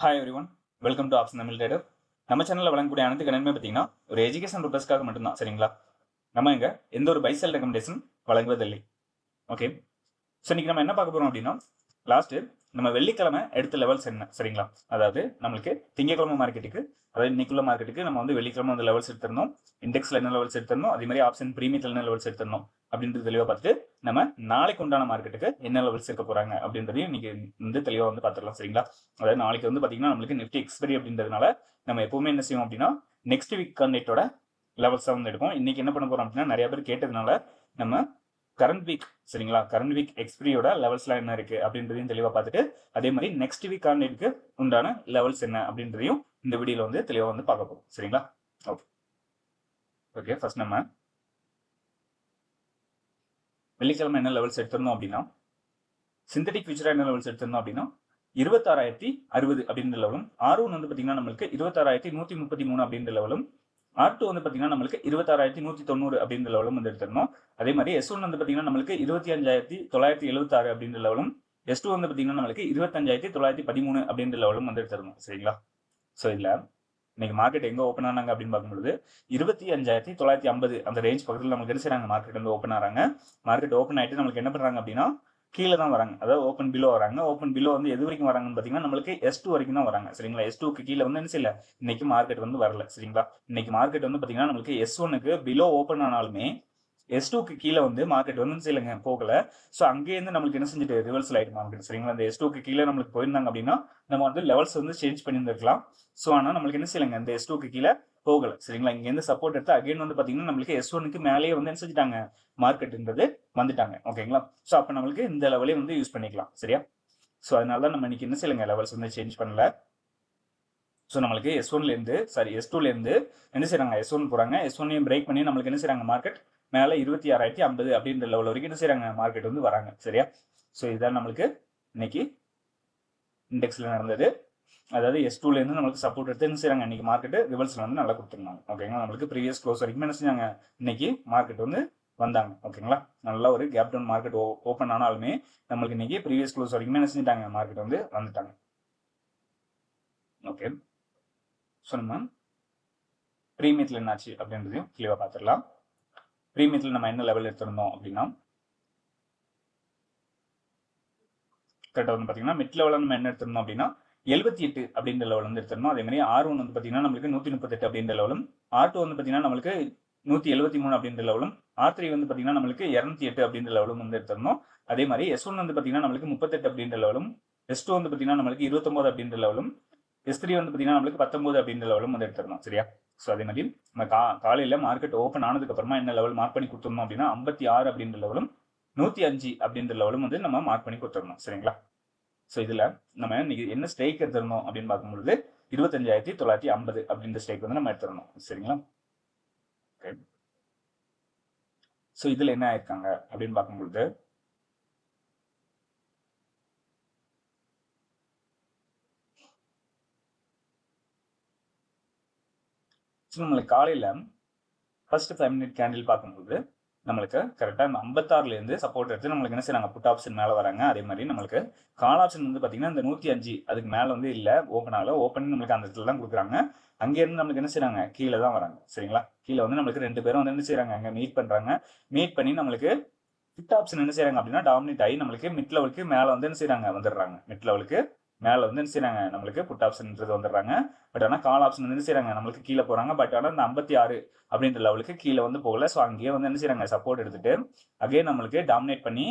Hi every welcome to option Tamil trader நம்ம சேனலில் வழங்கக்கூடிய அனைத்து கணக்குமே பார்த்தீங்கன்னா ஒரு எஜுகேஷன் பர்பஸ்க்காக மட்டும்தான் சரிங்களா? நம்ம இங்கே எந்த ஒரு பைசல் ரெக்கமெண்டேஷன் வழங்குவதில்லை. ஓகே ஸோ இன்றைக்கி நம்ம என்ன பார்க்க போகிறோம் அப்படின்னா லாஸ்ட்டு நம்ம வெள்ளிக்கிழமை எடுத்த லெவல்ஸ் என்ன? சரிங்களா? அதாவது நம்மளுக்கு திங்கக்கிழமை மார்க்கெட்டுக்கு அதாவது இன்னைக்குள்ள மார்க்கெட்டுக்கு நம்ம வந்து வெள்ளிக்கிழமை வந்து லெவல்ஸ் எடுத்திருந்தோம். இண்டெக்ஸில் என்ன லெவல்ஸ் எடுத்திருந்தோம்? அதே மாதிரி ஆப்ஷன் பிரீமியத்தில் என்ன லெவல்ஸ் எடுத்திருந்தோம்? அப்படின்றது தெளிவாக பார்த்துட்டு நம்ம நாளைக்கு உண்டான மார்க்கெட்டுக்கு என்ன லெவல்ஸ் இருக்க போகிறாங்க அப்படின்றதையும் இன்னைக்கு வந்து தெளிவாக வந்து பார்த்துக்கலாம் சரிங்களா? அதாவது நாளைக்கு வந்து பார்த்தீங்கன்னா நம்மளுக்கு நிஃப்டி எக்ஸ்பைரி அப்படின்றதுனால நம்ம எப்பவுமே என்ன செய்வோம் அப்படின்னா நெக்ஸ்ட் வீக் கண்டேட்டோட லெவல்ஸாக வந்து எடுப்போம். இன்னைக்கு என்ன பண்ண போறோம் அப்படின்னா நிறைய பேர் கேட்டதுனால நம்ம கரண்ட் வீக் சரிங்களா? கரண்ட் வீக் எக்ஸ்பிரியோட லெவல்ஸ்லாம் என்ன இருக்கு? அப்படின்றதையும் தெளிவாக பார்த்துட்டு அதே மாதிரி நெக்ஸ்ட் வீக் காண்டேட்டுக்கு உண்டான லெவல்ஸ் என்ன? அப்படின்றதையும் இந்த வீடியோவில் வந்து தெளிவாக வந்து பார்க்க போகிறோம் சரிங்களா? ஓகே ஓகே ஃபர்ஸ்ட் நம்ம வெள்ளிக்கிழமை என்ன லெவல்ஸ் எடுத்திருந்தோம் அப்படின்னா சிந்தட்டிக் ஃபியூச்சராக என்ன லெவல்ஸ் எடுத்திருந்தோம் அப்படின்னா இருபத்தாறாயிரத்தி அறுபது அப்படின்ற லெவலும் ஆர் ஒன் வந்து பார்த்தீங்கன்னா நம்மளுக்கு இருபத்தாறாயிரத்தி நூற்றி முப்பத்தி மூணு அப்படின்ற லெவலும் ஆர் டூ வந்து பார்த்தீங்கன்னா நம்மளுக்கு இருபத்தாறாயிரத்தி நூற்றி தொண்ணூறு அப்படின்ற லெவலும் வந்து எடுத்துருந்தோம். அதே மாதிரி எஸ் ஒன் வந்து பார்த்தீங்கன்னா நம்மளுக்கு இருபத்தி அஞ்சாயிரத்தி தொள்ளாயிரத்தி எழுபத்தாறு அப்படின்ற லெவலும் எஸ் டூ வந்து பார்த்தீங்கன்னா நம்மளுக்கு இருபத்தஞ்சாயிரத்தி தொள்ளாயிரத்தி பதிமூணு அப்படின்ற லெவலும் வந்து எடுத்துருந்தோம். சரிங்களா? ஸோ இதில் இன்னைக்கு மார்க்கெட் எங்கே ஓப்பன் ஆனாங்க அப்படின்னு பார்க்கும்பொழுது இருபத்தி அஞ்சாயிரத்தி தொள்ளாயிரத்தி ஐம்பது அந்த ரேஞ்ச் பக்கத்தில் நமக்கு என்ன செய்றாங்க? மார்க்கெட் வந்து ஓப்பன் ஆகிறாங்க மார்க்கெட் ஓப்பன் ஆகிட்டு நம்மளுக்கு என்ன பண்ணுறாங்க அப்படின்னா கீழே தான் வராங்க. அதாவது ஓப்பன் பிலோ வராங்க. ஓப்பன் பிலோ வந்து எது வரைக்கும் வராங்கன்னு பார்த்தீங்கன்னா நம்மளுக்கு எஸ் டூ வரைக்கும் தான் வராங்க. சரிங்களா? எஸ் டூக்கு கீழே வந்து என்ன செய்யல? இன்னைக்கு மார்க்கெட் வந்து வரல. சரிங்களா? இன்னைக்கு மார்க்கெட் வந்து பார்த்தீங்கன்னா நம்மளுக்கு எஸ் ஒனுக்கு பிலோ ஓப்பன் ஆனாலுமே எஸ் டூக்கு கீழே வந்து மார்க்கெட் வந்து செய்யலைங்க போகல. ஸோ அங்கேயிருந்து நம்மளுக்கு என்ன செஞ்சுட்டு ரிவர்சல் ஆயிட்டு மார்க்கெட் சரிங்களா? அந்த எஸ் டூக்கு கீழே நம்மளுக்கு போயிருந்தாங்க அப்படின்னா நம்ம வந்து லெவல்ஸ் வந்து சேஞ்ச் பண்ணியிருந்திருக்கலாம். ஸோ ஆனால் நம்மளுக்கு என்ன செய்யலைங்க அந்த எஸ் டூக்கு கீழே போகல. சரிங்களா? இங்கேருந்து சப்போர்ட் எடுத்து அகைன் வந்து பார்த்தீங்கன்னா நம்மளுக்கு எஸ் ஒனுக்கு மேலேயே வந்து என்ன செஞ்சுட்டாங்க மார்க்கெட்டுன்றது வந்துட்டாங்க. ஓகேங்களா? ஸோ அப்போ நம்மளுக்கு இந்த லெவலே வந்து யூஸ் பண்ணிக்கலாம். சரியா? ஸோ அதனால தான் நம்ம இன்னைக்கு என்ன செய்யலைங்க லெவல்ஸ் வந்து சேஞ்ச் பண்ணல. ஸோ நம்மளுக்கு எஸ் ஒன்லேருந்து சாரி எஸ் டூலேருந்து என்ன செய்கிறாங்க எஸ் ஒன் போகிறாங்க எஸ் ஒன்னையும் பிரேக் பண்ணி நம்மளுக்கு என்ன செய்கிறாங்க மார்க்கெட் மேலே இருபத்தி ஆறாயிரத்தி ஐம்பது அப்படின்ற லெவல் வரைக்கும் என்ன செய்றாங்க மார்க்கெட் வந்து வராங்க. சரியா? ஸோ இதுதான் நம்மளுக்கு இன்னைக்கு இண்டெக்ஸில் நடந்தது. அதாவது எஸ் டூலேருந்து நம்மளுக்கு சப்போர்ட் எடுத்து என்ன செய்றாங்க இன்னைக்கு மார்க்கெட் ரிவல்ஸில் வந்து நல்லா கொடுத்துருந்தாங்க. ஓகேங்களா நம்மளுக்கு ப்ரீவியஸ் க்ளோஸ் வரைக்கும் என்ன செஞ்சாங்க இன்னைக்கு மார்க்கெட் வந்து வந்தாங்க. ஓகேங்களா நல்ல ஒரு கேப் டவுன் மார்க்கெட் ஓ ஓப்பன் ஆனாலுமே நம்மளுக்கு இன்னைக்கு ப்ரீவியஸ் க்ளோஸ் வரைக்கும் என்ன செஞ்சிட்டாங்க? மார்க்கெட் வந்து வந்துட்டாங்க. ஓகே ஸோ நம்ம ப்ரீமியத்தில் என்னாச்சு அப்படின்றதையும் தெளிவாக பார்த்துடலாம். ப்ரீமியத்தில் நம்ம என்ன லெவல் எடுத்திருந்தோம் அப்படின்னா கரெக்டாக வந்து பார்த்தீங்கன்னா மிட் லெவலில் நம்ம என்ன எடுத்திருந்தோம் அப்படின்னா எழுபத்தி எட்டு அப்படின்ற லெவல் வந்து எடுத்திருந்தோம். அதே மாதிரி ஆர் ஒன் வந்து பார்த்தீங்கன்னா நம்மளுக்கு நூற்றி முப்பத்தெட்டு அப்படின்ற லெவலும் ஆர் டூ வந்து பார்த்தீங்கன்னா நம்மளுக்கு நூற்றி எழுபத்தி மூணு அப்படின்ற லெவலும் ஆர் த்ரீ வந்து பார்த்தீங்கன்னா நம்மளுக்கு இரநூத்தி எட்டு அப்படின்ற லெவலும் வந்து எடுத்திருந்தோம். அதே மாதிரி எஸ் ஒன் வந்து பார்த்தீங்கன்னா நம்மளுக்கு முப்பத்தெட்டு அப்படின்ற லெவலும் எஸ் டூ வந்து பார்த்தீங்கன்னா நம்மளுக்கு இருபத்தொம்போது அப்படின்ற லெவலும் எஸ் த்ரீ வந்து பார்த்தீங்கன்னா நம்மளுக்கு பத்தொம்போது அப்படின்ற லெவலும் வந்து எடுத்துருந்தோம். சரியா? ஸோ அதே மாதிரி நம்ம கா காலையில் மார்க்கெட் ஓப்பன் ஆனதுக்கப்புறமா என்ன லெவல் மார்க் பண்ணி கொடுத்துருந்தோம் அப்படின்னா ஐம்பத்தி ஆறு அப்படின்ற லெவலும் நூற்றி அஞ்சு அப்படின்ற லெவலும் வந்து நம்ம மார்க் பண்ணி கொடுத்துருந்தோம் சரிங்களா? ஸோ இதில் நம்ம இன்னைக்கு என்ன ஸ்டேக் எடுத்திருந்தோம் அப்படின்னு பார்க்கும்பொழுது இருபத்தஞ்சாயிரத்தி தொள்ளாயிரத்தி ஐம்பது அப்படின்ற ஸ்டேக் வந்து நம்ம எடுத்துடணும். சரிங்களா? ஓகே ஸோ இதில் என்ன ஆயிருக்காங்க அப்படின்னு பார்க்கும்பொழுது ஸோ நம்மளுக்கு காலையில் ஃபஸ்ட்டு ஃபைவ் மினிட் கேண்டில் பார்க்கும்போது நம்மளுக்கு கரெக்டாக இந்த ஐம்பத்தாறுலேருந்து சப்போர்ட் எடுத்து நம்மளுக்கு என்ன செய்யறாங்க புட் ஆப்ஷன் மேலே வராங்க. அதே மாதிரி நம்மளுக்கு கால் ஆப்ஷன் வந்து பார்த்தீங்கன்னா இந்த நூற்றி அஞ்சு அதுக்கு மேலே வந்து இல்லை. ஓப்பன் ஆகல. ஓப்பன் நம்மளுக்கு அந்த இடத்துல தான் கொடுக்குறாங்க. அங்கேருந்து நம்மளுக்கு என்ன செய்யறாங்க கீழே தான் வராங்க. சரிங்களா? கீழே வந்து நம்மளுக்கு ரெண்டு பேரும் வந்து என்ன செய்யறாங்க அங்கே மீட் பண்ணுறாங்க மீட் பண்ணி நம்மளுக்கு ஃபிட் ஆப்ஷன் என்ன செய்யறாங்க அப்படின்னா டாமினேட் ஆகி நம்மளுக்கு மிட் லெவலுக்கு மேலே வந்து என்ன செய்யறாங்க வந்துடுறாங்க. மிட் லெவலுக்கு மேலே வந்து என்ன செய்யறாங்க நம்மளுக்கு புட் ஆப்ஷன்ன்றது வந்துடுறாங்க. பட் ஆனால் கால் ஆப்ஷன் வந்து என்ன செய்றாங்க? நம்மளுக்கு கீழே போகிறாங்க பட் ஆனால் இந்த ஐம்பத்தி ஆறு அப்படின்ற லெவலுக்கு கீழே வந்து போகல. ஸோ அங்கேயே வந்து என்ன செய்யறாங்க சப்போர்ட் எடுத்துட்டு அகைன் நம்மளுக்கு டாமினேட் பண்ணி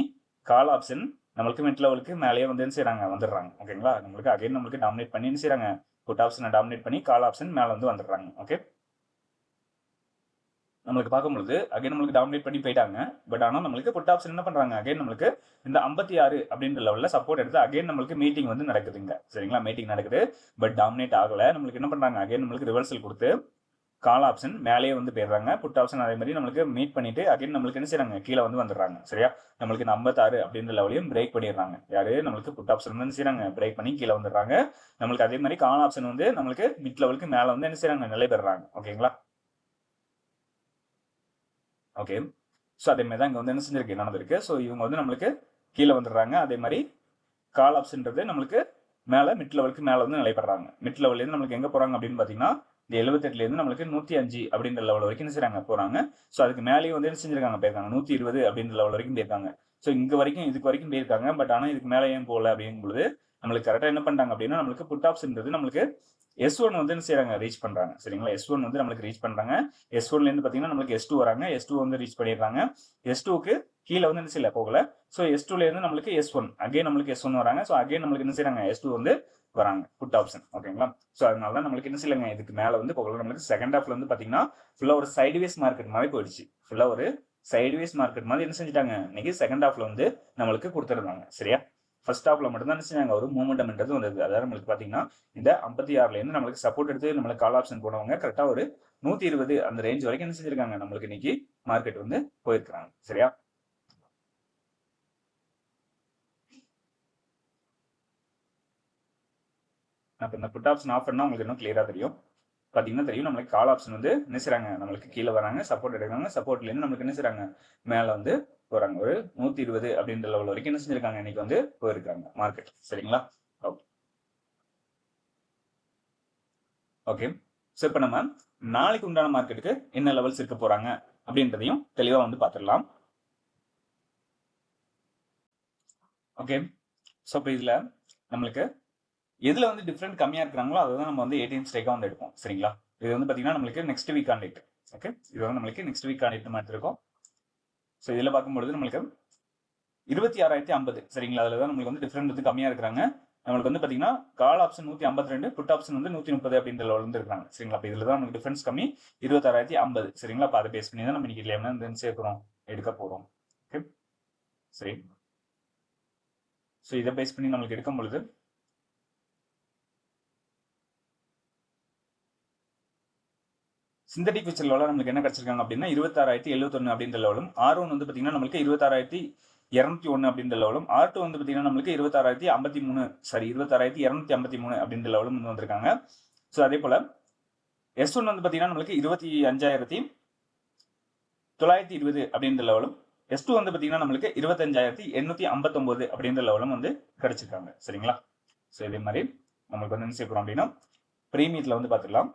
கால் ஆப்ஷன் நம்மளுக்கு மிட் லெவலுக்கு மேலேயே வந்து என்ன செய்யறாங்க வந்துடுறாங்க. ஓகேங்களா நம்மளுக்கு அகைன் நம்மளுக்கு டாமினேட் பண்ணி என்ன செய்யறாங்க புட் ஆப்ஷனை டாமினேட் பண்ணி கால் ஆப்ஷன் மேலே வந்து வந்துடுறாங்க. ஓகே நம்மளுக்கு பார்க்கும்பொழுது அகைன் நம்மளுக்கு டாமினேட் பண்ணி போயிட்டாங்க. பட் ஆனால் நம்மளுக்கு புட் ஆப்ஷன் என்ன பண்ணுறாங்க அகைன் நம்மளுக்கு இந்த ஐம்பத்தி ஆறு அப்படின்ற லெவலில் சப்போர்ட் எடுத்து அகைன் நம்மளுக்கு மீட்டிங் வந்து நடக்குதுங்க சரிங்களா? மீட்டிங் நடக்குது. பட் டாமினேட் ஆகலை. நம்மளுக்கு என்ன பண்ணுறாங்க அகைன் நம்மளுக்கு ரிவர்சல் கொடுத்து கால் ஆப்ஷன் மேலேயே வந்து போயிடுறாங்க. புட் ஆப்ஷன் அதே மாதிரி நம்மளுக்கு மீட் பண்ணிட்டு அகைன் நம்மளுக்கு என்ன செய்யறாங்க கீழே வந்து வந்துடுறாங்க. சரியா? நம்மளுக்கு இந்த ஐம்பத்தாறு அப்படின்ற லெவலையும் பிரேக் பண்ணிடுறாங்க. யாரு? நம்மளுக்கு புட் ஆப்ஷன் வந்து என்ன செய்றாங்க? பிரேக் பண்ணி கீழே வந்துடுறாங்க. நம்மளுக்கு அதே மாதிரி கால் ஆப்ஷன் வந்து நம்மளுக்கு மிட் லெவலுக்கு மேலே வந்து என்ன செய்யறாங்க நிலைபெறாங்க ஓகேங்களா ஓகே ஸோ அதே மாதிரி தான் இங்கே வந்து என்ன செஞ்சிருக்கு? நடந்திருக்கு? ஸோ இவங்க வந்து நம்மளுக்கு கீழே வந்துடுறாங்க. அதே மாதிரி கால் ஆப்ஷன்றது நம்மளுக்கு மேலே மிட் லெவலுக்கு மேலே வந்து நிலைப்படுறாங்க. மிட் லெவல்லேருந்து நம்மளுக்கு எங்கே போகிறாங்க அப்படின்னு பார்த்தீங்கன்னா இந்த எழுபத்தெட்டுலேருந்து நம்மளுக்கு நூற்றி அஞ்சு அப்படின்ற லெவல் வரைக்கும் என்ன செய்கிறாங்க போகிறாங்க ஸோ அதுக்கு மேலேயும் வந்து என்ன செஞ்சிருக்காங்க? போயிருக்காங்க. நூற்றி இருபது அப்படின்ற லெவல் வரைக்கும் போயிருக்காங்க. ஸோ இங்கே வரைக்கும் இதுக்கு வரைக்கும் போயிருக்காங்க. பட் ஆனால் இதுக்கு மேலே ஏன் போகல அப்படிங்கும்போது நம்மளுக்கு கரெக்டாக என்ன பண்ணுறாங்க அப்படின்னா நம்மளுக்கு புட் ஆப்ஷன்றது நம்மளுக்கு எஸ் ஒன் வந்து என்ன செய்யறாங்க ரீச் பண்ணுறாங்க சரிங்களா? எஸ் ஒன் வந்து நம்மளுக்கு ரீச் பண்ணுறாங்க எஸ் ஒன்லேருந்து பார்த்தீங்கன்னா நம்மளுக்கு எஸ் டூ வராங்க. எஸ் டூ வந்து ரீச் பண்ணிடுறாங்க. எஸ் டூக்கு கீழே வந்து என்ன செய்யல? போகல. ஸோ எஸ் டூலேருந்து நம்மளுக்கு எஸ் ஒன் அகைன் நம்மளுக்கு எஸ் ஒன் வராங்க. ஸோ அகைன் நம்மளுக்கு என்ன செய்யறாங்க எஸ் டூ வந்து வராங்க. புட் ஆப்ஷன் ஓகேங்களா ஸோ அதனால தான் நம்மளுக்கு என்ன செய்யலங்க? இதுக்கு மேலே வந்து போகல. நம்மளுக்கு செகண்ட் ஹாஃப்ல வந்து பார்த்தீங்கன்னா ஃபுல்லாக ஒரு சைடுவேஸ் மார்க்கெட் மாதிரி போயிடுச்சு. ஃபுல்லாக ஒரு சைடுவேஸ் மார்க்கெட் மாதிரி என்ன செஞ்சுட்டாங்க? இன்னைக்கு செகண்ட் ஹாஃப்ல வந்து நம்மளுக்கு கொடுத்துருந்தாங்க. சரியா? ஃபர்ஸ்ட் ஹாஃப்ல மட்டும் தான் என்ன ஒரு மூமெண்டம்ன்றது வந்தது. அதாவது நம்மளுக்கு பார்த்தீங்கன்னா இந்த ஐம்பத்தி ஆறுலேருந்து நம்மளுக்கு சப்போர்ட் எடுத்து நம்மளுக்கு கால் ஆப்ஷன் போனவங்க கரெக்டாக ஒரு நூற்றி இருபது அந்த ரேஞ்ச் வரைக்கும் என்ன செஞ்சிருக்காங்க. நம்மளுக்கு இன்னைக்கு மார்க்கெட் வந்து போயிருக்கிறாங்க. சரியா? அப்போ இந்த புட் ஆப்ஷன் ஆஃப் பண்ணால் உங்களுக்கு இன்னும் கிளியராக தெரியும். பார்த்தீங்கன்னா தெரியும். நம்மளுக்கு கால் ஆப்ஷன் வந்து நினைச்சுறாங்க நம்மளுக்கு கீழே வராங்க. சப்போர்ட் எடுக்கிறாங்க. சப்போர்ட்லேருந்து நம்மளுக்கு நினைச்சுறாங்க செய்றாங்க? மேலே வந்து போகிறாங்க ஒரு நூற்றி இருபது அப்படின்ற லெவல் வரைக்கும் என்ன செஞ்சிருக்காங்க? இன்னைக்கு வந்து போயிருக்காங்க. மார்க்கெட் சரிங்களா? ஓகே ஓகே ஸோ இப்போ நம்ம நாளைக்கு உண்டான மார்க்கெட்டுக்கு என்ன லெவல்ஸ் இருக்க போறாங்க? அப்படின்றதையும் தெளிவாக வந்து பார்த்துடலாம். ஓகே ஸோ இப்போ இதில் நம்மளுக்கு எதில் வந்து டிஃப்ரெண்ட் கம்மியாக இருக்கிறாங்களோ அதை தான் நம்ம வந்து ஏடிஎம் ஸ்டேக்காக வந்து எடுப்போம். சரிங்களா? இது வந்து பார்த்தீங்கன்னா நம்மளுக்கு நெக்ஸ்ட் வீக் கான்டெக்ட் ஓகே இது வந்து நம்மளுக்கு நெக்ஸ்ட் வீக் ஆன் டேட் மாதிரி இருக்கும் ஸோ இதில் பார்க்கும்பொழுது நம்மளுக்கு இருபத்தி ஆறாயிரத்தி ஐம்பது. சரிங்களா? அதில் தான் நம்மளுக்கு வந்து டிஃப்ரெண்ட் வந்து கம்மியாக இருக்கிறாங்க. நம்மளுக்கு வந்து பார்த்தீங்கன்னா கால் ஆப்ஷன் நூற்றி ஐம்பத்தி ரெண்டு புட் ஆப்ஷன் வந்து நூற்றி முப்பது அப்படின்ற லெவல் இருக்காங்க சரிங்களா? அப்போ இதில் தான் நமக்கு டிஃபரன்ஸ் கம்மி இருபத்தாறாயிரத்தி ஐம்பது. சரிங்களா? அப்போ அதை பேஸ் பண்ணி தான் நம்ம இன்னைக்கு இல்லையா வந்து சேர்க்குறோம். எடுக்க போகிறோம் ஓகே சரி. ஸோ இதை பேஸ் பண்ணி நம்மளுக்கு எடுக்கும் பொழுது சிந்தட்டிக் ஃபியூச்சர் லெவலில் நம்மளுக்கு என்ன கிடச்சிருக்காங்க அப்படின்னா இருபத்தாறாயிரத்தி எழுபத்தொன்று அப்படின்ற லெவலும் ஆர் ஒன் வந்து பார்த்தீங்கன்னா நம்மளுக்கு இருபத்தாறாயிரத்தி இரநூத்தி ஒன்று அப்படின்ற லெவலும் ஆர் டூ வந்து பார்த்தீங்கன்னா நம்மளுக்கு இருபத்தாறாயிரத்தி ஐம்பத்தி மூணு சாரி இருபத்தாறாயிரத்தி இரநூத்தி ஐம்பத்தி மூணு அப்படின்ற லெவலும் வந்து வந்திருக்காங்க. ஸோ அதே போல் எஸ் ஒன் வந்து பார்த்தீங்கன்னா நம்மளுக்கு இருபத்தி அஞ்சாயிரத்தி தொள்ளாயிரத்தி இருபது அப்படின்ற லெவலும் எஸ் டூ வந்து பார்த்தீங்கன்னா நம்மளுக்கு இருபத்தஞ்சாயிரத்தி எண்ணூற்றி ஐம்பத்தொம்போது அப்படின்ற லெவலும் வந்து கிடச்சிருக்காங்க. சரிங்களா? ஸோ இதே மாதிரி நம்மளுக்கு வந்து என்ன செய்ய போகிறோம் அப்படின்னா ப்ரீமியத்தில் வந்து பார்த்துக்கலாம்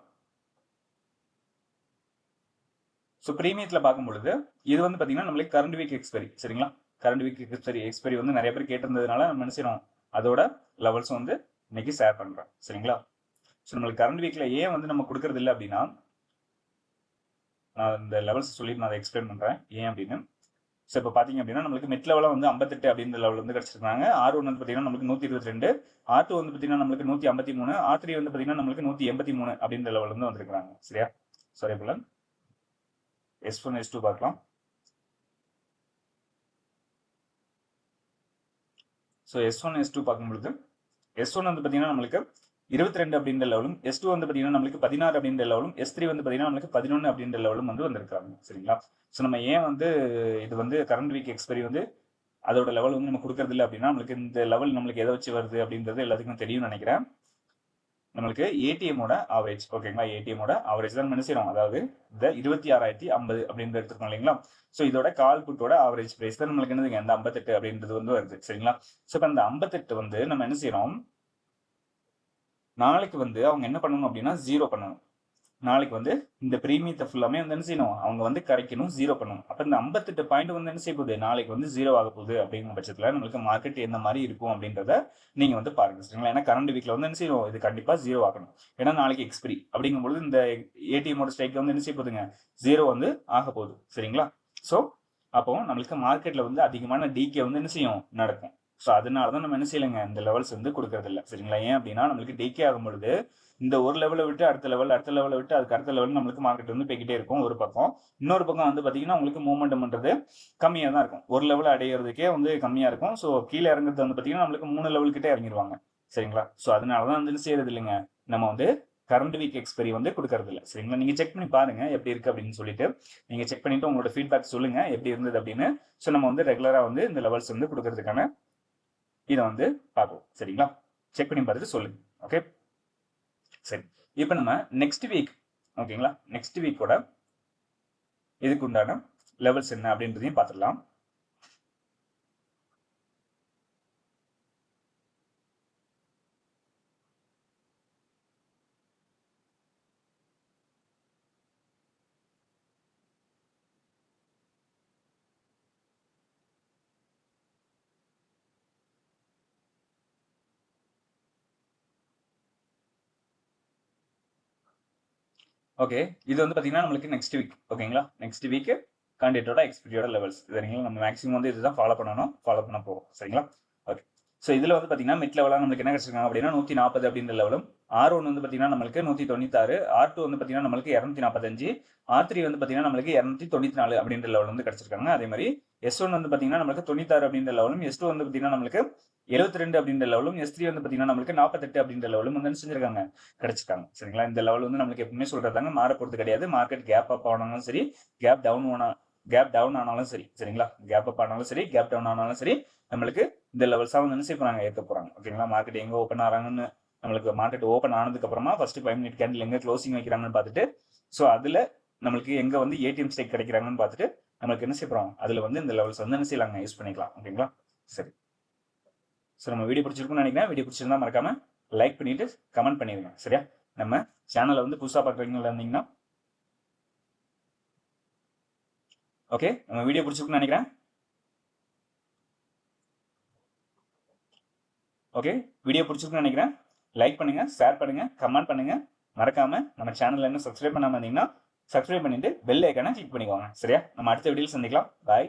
ஸோ ப்ரீமியத்தில் பார்க்கும் பொழுது இது வந்து பார்த்தீங்கன்னா நம்மளுக்கு கரண்ட் வீக் எக்ஸ்பெரி சரிங்களா? கரண்ட் வீக் எக்ஸ்பெரி எக்ஸ்பெரி வந்து நிறைய பேர் கேட்டிருந்ததுனால நம்ம நினைச்சிடும் அதோட லெவல்ஸ் வந்து இன்னைக்கு ஷேர் பண்ணுறோம் சரிங்களா? ஸோ நம்மளுக்கு கரண்ட் வீக்கில் ஏன் வந்து நம்ம கொடுக்கறது இல்லை அப்படின்னா நான் இந்த லெவல்ஸ் சொல்லி நான் அதை எக்ஸ்பிளைன் பண்ணுறேன் ஏன் அப்படின்னு. ஸோ இப்போ பார்த்தீங்க அப்படின்னா நம்மளுக்கு மிட் லெவலில் வந்து ஐம்பத்தெட்டு அப்படின்ற லெவல் வந்து கிடச்சிருக்காங்க. ஆர் ஒன் வந்து பார்த்தீங்கன்னா நம்மளுக்கு நூற்றி இருபத்தி ரெண்டு. ஆர் டூ வந்து பார்த்தீங்கன்னா நம்மளுக்கு நூற்றி ஐம்பத்தி மூணு. ஆர் த்ரீ வந்து பார்த்தீங்கன்னா நம்மளுக்கு நூற்றி எண்பத்தி மூணு அப்படின்ற லெவல் வந்து வந்திருக்காங்க சரியா? சரி போல எஸ் ஒன் எஸ் டூ பார்க்கலாம். So S one S two பார்க்கும்பொழுது எஸ் ஒன் வந்து பார்த்தீங்கன்னா நம்மளுக்கு இருபத்தி ரெண்டு அப்படின்ற லெவலும் எஸ் டூ வந்து பார்த்தீங்கன்னா நம்மளுக்கு பதினாறு அப்படின்ற லெவலும் எஸ் த்ரீ வந்து பார்த்தீங்கன்னா நம்மளுக்கு பதினொன்று அப்படின்ற லெவலும் வந்து வந்திருக்காங்க சரிங்களா? ஸோ நம்ம ஏன் வந்து இது வந்து கரண்ட் வீக் எக்ஸ்பைரி வந்து அதோட லெவல் வந்து நம்ம கொடுக்கறது இல்லை அப்படின்னா நம்மளுக்கு இந்த லெவல் நம்மளுக்கு எதை வச்சு வருது அப்படின்றது எல்லாத்துக்கும் தெரியும்னு நினைக்கிறேன். நம்மளுக்கு ஏடிஎம்மோட ஆவரேஜ் ஓகேங்களா ஏடிஎம்மோட ஆவரேஜ் தான் என்ன அதாவது இந்த இருபத்தி ஆறாயிரத்தி ஐம்பது அப்படின்றது எடுத்துருக்கோம் இல்லைங்களா? ஸோ இதோட கால் புட்டோட ஆவரேஜ் பிரைஸ் தான் நம்மளுக்கு என்னதுங்க? இந்த ஐம்பத்தெட்டு அப்படின்றது வந்து வருது. சரிங்களா? ஸோ இப்போ அந்த ஐம்பத்தெட்டு வந்து நம்ம என்ன செய்யறோம்? நாளைக்கு வந்து அவங்க என்ன பண்ணணும் அப்படின்னா ஜீரோ பண்ணணும். நாளைக்கு வந்து இந்த பிரீமியத்தை ஃபுல்லாமே வந்து என்ன செய்யணும்? அவங்க வந்து கரைக்கணும் ஜீரோ பண்ணணும். அப்போ இந்த ஐம்பத்தெட்டு பாயிண்ட் வந்து என்ன செய்ய போகுது? நாளைக்கு வந்து ஜீரோ ஆக போகுது அப்படிங்கிற பட்சத்தில் நம்மளுக்கு மார்க்கெட் எந்த மாதிரி இருக்கும் அப்படின்றத நீங்கள் வந்து பாருங்க சரிங்களா? ஏன்னா கரண்ட் வீக்கில் வந்து என்ன செய்யணும்? இது கண்டிப்பாக ஜீரோ ஆகணும். ஏன்னா நாளைக்கு எக்ஸ்பிரி அப்படிங்கும்போது இந்த ஏடிஎம்மோட ஸ்ட்ரைக் வந்து என்ன செய்ய போகுதுங்க? ஜீரோ வந்து ஆக போகுது சரிங்களா? ஸோ அப்போ நம்மளுக்கு மார்க்கெட்டில் வந்து அதிகமான டிகே வந்து என்ன செய்யும்? நடக்கும். ஸோ அதனால தான் நம்ம என்ன செய்யலைங்க? இந்த லெவல்ஸ் வந்து கொடுக்கறது இல்லை சரிங்களா? ஏன் அப்படின்னா நம்மளுக்கு டேக்கே ஆகும் பொழுது இந்த ஒரு லெவலை விட்டு அடுத்த லெவல் அடுத்த லெவலை விட்டு அதுக்கு அடுத்த லெவல் நம்மளுக்கு மார்க்கெட் வந்து போய்கிட்டே இருக்கும் ஒரு பக்கம். இன்னொரு பக்கம் வந்து பார்த்தீங்கன்னா உங்களுக்கு மூவ்மெண்ட்ன்றது கம்மியாக தான் இருக்கும். ஒரு லெவல் அடையிறதுக்கே வந்து கம்மியாக இருக்கும். ஸோ கீழே இறங்குறது வந்து பார்த்தீங்கன்னா நம்மளுக்கு மூணு லெவல்கிட்டே இறங்கிடுவாங்க சரிங்களா? ஸோ அதனால தான் வந்து செய்யறது இல்லைங்க நம்ம வந்து கரண்ட் வீக் எக்ஸ்பெரி வந்து கொடுக்கறது இல்லை சரிங்களா? நீங்கள் செக் பண்ணி பாருங்க எப்படி இருக்கு அப்படின்னு சொல்லிட்டு. நீங்கள் செக் பண்ணிட்டு உங்களோட ஃபீட்பேக் சொல்லுங்க எப்படி இருந்தது அப்படின்னு. ஸோ நம்ம வந்து ரெகுலராக வந்து இந்த லெவல்ஸ் வந்து கொடுக்கறதுக்கான இதை வந்து பார்ப்போம். சரிங்களா? செக் பண்ணி பார்த்துட்டு சொல்லுங்க. ஓகே சரி. இப்போ நம்ம நெக்ஸ்ட் வீக் ஓகேங்களா நெக்ஸ்ட் வீக்கோட இதுக்கு உண்டான லெவல்ஸ் என்ன அப்படின்றதையும் பார்த்துடலாம். ஓகே இது வந்து பார்த்தீங்கன்னா நம்மளுக்கு நெக்ஸ்ட் வீக் ஓகேங்களா நெக்ஸ்ட் வீக் கேண்டிடேட்டோட எக்ஸ்பீரியோட லெவல்ஸ் சரிங்களா நம்ம மேக்ஸிமம் வந்து இதுதான் ஃபாலோ பண்ணணும். ஃபாலோ பண்ண போகிறோம் சரிங்களா? ஓகே ஸோ இதில் வந்து பார்த்தீங்கன்னா மிட் லெவலாக நம்மளுக்கு என்ன கிடச்சிருக்காங்க அப்படின்னா நூற்றி நாற்பது அப்படின்ற லெவலும் ஆர் ஒன் வந்து பார்த்தீங்கன்னா நம்மளுக்கு நூற்றி தொண்ணூத்தாறு ஆர் டூ வந்து பார்த்தீங்கன்னா நம்மளுக்கு இரநூத்தி நாற்பத்தஞ்சு ஆர் த்ரீ வந்து பார்த்தீங்கன்னா நம்மளுக்கு இரநூத்தி தொண்ணூற்றி நாலு அப்படின்ற லெவல் வந்து கிடச்சிருக்காங்க. அதே மாதிரி எஸ் ஒன் வந்து பார்த்தீங்கன்னா நம்மளுக்கு தொண்ணூத்தாறு அப்படின்ற லெவலும் எஸ் டூ வந்து பார்த்தீங்கன்னா நம்மளுக்கு எழுபத்தி ரெண்டு அப்படின்ற லெவலும் எஸ் த்ரீ வந்து பார்த்தீங்கன்னா நம்மளுக்கு நாற்பத்தெட்டு அப்படின்ற லெவலும் வந்து செஞ்சிருக்காங்க? கிடைச்சிருக்காங்க. சரிங்களா? இந்த லெவல் வந்து நம்மளுக்கு எப்பவுமே சொல்றதாங்க மாற போறது கிடையாது. மார்க்கெட் கேப் அப் ஆனாலும் சரி கேப் டவுன் ஆனா கேப் டவுன் ஆனாலும் சரி சரிங்களா? கேப் அப் ஆனாலும் சரி கேப் டவுன் ஆனாலும் சரி நம்மளுக்கு இந்த லெவல்ஸாக வந்து என்ன செய்ய ஏற்க போகிறாங்க ஓகேங்களா மார்க்கெட் எங்கே ஓப்பன் ஆகிறாங்கன்னு நம்மளுக்கு மார்க்கெட் ஓப்பன் ஆனதுக்கு அப்புறமா ஃபர்ஸ்ட் ஃபைவ் மினிட் கேண்டில் எங்கே க்ளோசிங் வைக்கிறாங்கன்னு பார்த்துட்டு ஸோ அதில் நம்மளுக்கு எங்கே வந்து ஏடிஎம் ஸ்டேக் கிடைக்கிறாங்கன்னு பார்த்துட்டு நம்மளுக்கு என்ன செய்ய அதில் வந்து இந்த லெவல்ஸ் வந்து என்ன செய்யலாங்க? யூஸ் பண்ணிக்கலாம். ஓகேங்களா சரி. ஸோ நம்ம வீடியோ பிடிச்சிருக்கும்னு நினைக்கிறேன். வீடியோ பிடிச்சிருந்தா மறக்காம லைக் பண்ணிட்டு கமெண்ட் பண்ணிடுங்க. சரியா? நம்ம சேனலை வந்து புதுசாக பார்க்குறீங்களா இருந்தீங்கன்னா ஓகே நம்ம வீடியோ பிடிச்சிருக்குன்னு நினைக்கிறேன். ஓகே வீடியோ பிடிச்சிருக்குன்னு நினைக்கிறேன். லைக் பண்ணுங்க ஷேர் பண்ணுங்க கமெண்ட் பண்ணுங்க. மறக்காம நம்ம சேனலில் இன்னும் சப்ஸ்கிரைப் பண்ணாம இருந்தீங்கன்னா சப்ஸ்கிரைப் பண்ணிட்டு பெல் ஐக்கானை கிளிக் பண்ணிக்கோங்க. சரியா? நம்ம அடுத்த வீடியோவில் சந்திக்கலாம். பாய்